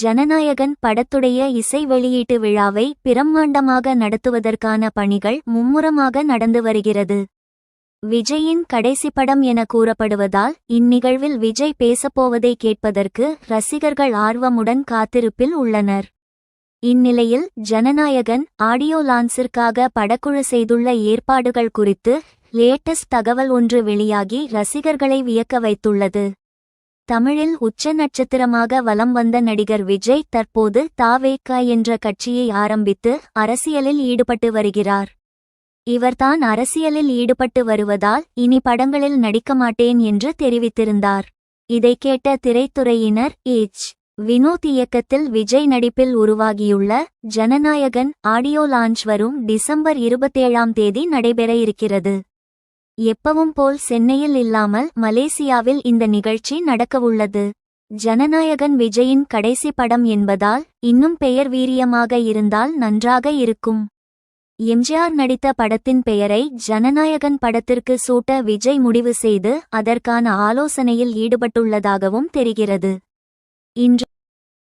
ஜனநாயகன் படத்துடைய இசை வெளியீட்டு விழாவை பிரம்மாண்டமாக நடத்துவதற்கான பணிகள் மும்முரமாக நடந்து வருகிறது. விஜயின் கடைசி படம் என கூறப்படுவதால் இந்நிகழ்வில் விஜய் பேசப்போவதை கேட்பதற்கு ரசிகர்கள் ஆர்வமுடன் காத்திருப்பில் உள்ளனர். இந்நிலையில் ஜனநாயகன் ஆடியோ லான்ஸிற்காக படக்குழு செய்துள்ள ஏற்பாடுகள் குறித்து லேட்டஸ்ட் தகவல் ஒன்று வெளியாகி ரசிகர்களை வியக்க வைத்துள்ளது. தமிழில் உச்ச நட்சத்திரமாக வலம் வந்த நடிகர் விஜய் தற்போது தாவேகா என்ற கட்சியை ஆரம்பித்து அரசியலில் ஈடுபட்டு வருகிறார். இவர்தான் அரசியலில் ஈடுபட்டு வருவதால் இனி படங்களில் நடிக்க மாட்டேன் என்று தெரிவித்திருந்தார். இதை கேட்ட திரைத்துறையினர் ஏச் வினோத் இயக்கத்தில் விஜய் நடிப்பில் உருவாகியுள்ள ஜனநாயகன் ஆடியோ லான்ச் வரும் டிசம்பர் இருபத்தேழாம் தேதி நடைபெற இருக்கிறது. எப்பவும் போல் சென்னையில் இல்லாமல் மலேசியாவில் இந்த நிகழ்ச்சி நடக்கவுள்ளது. ஜனநாயகன் விஜயின் கடைசி படம் என்பதால் இன்னும் பெயர் வீரியமாக இருந்தால் நன்றாக இருக்கும். எம்ஜிஆர் நடித்த படத்தின் பெயரை ஜனநாயகன் படத்திற்கு சூட்ட விஜய் முடிவு செய்து அதற்கான ஆலோசனையில் ஈடுபட்டுள்ளதாகவும் தெரிகிறது. இன்று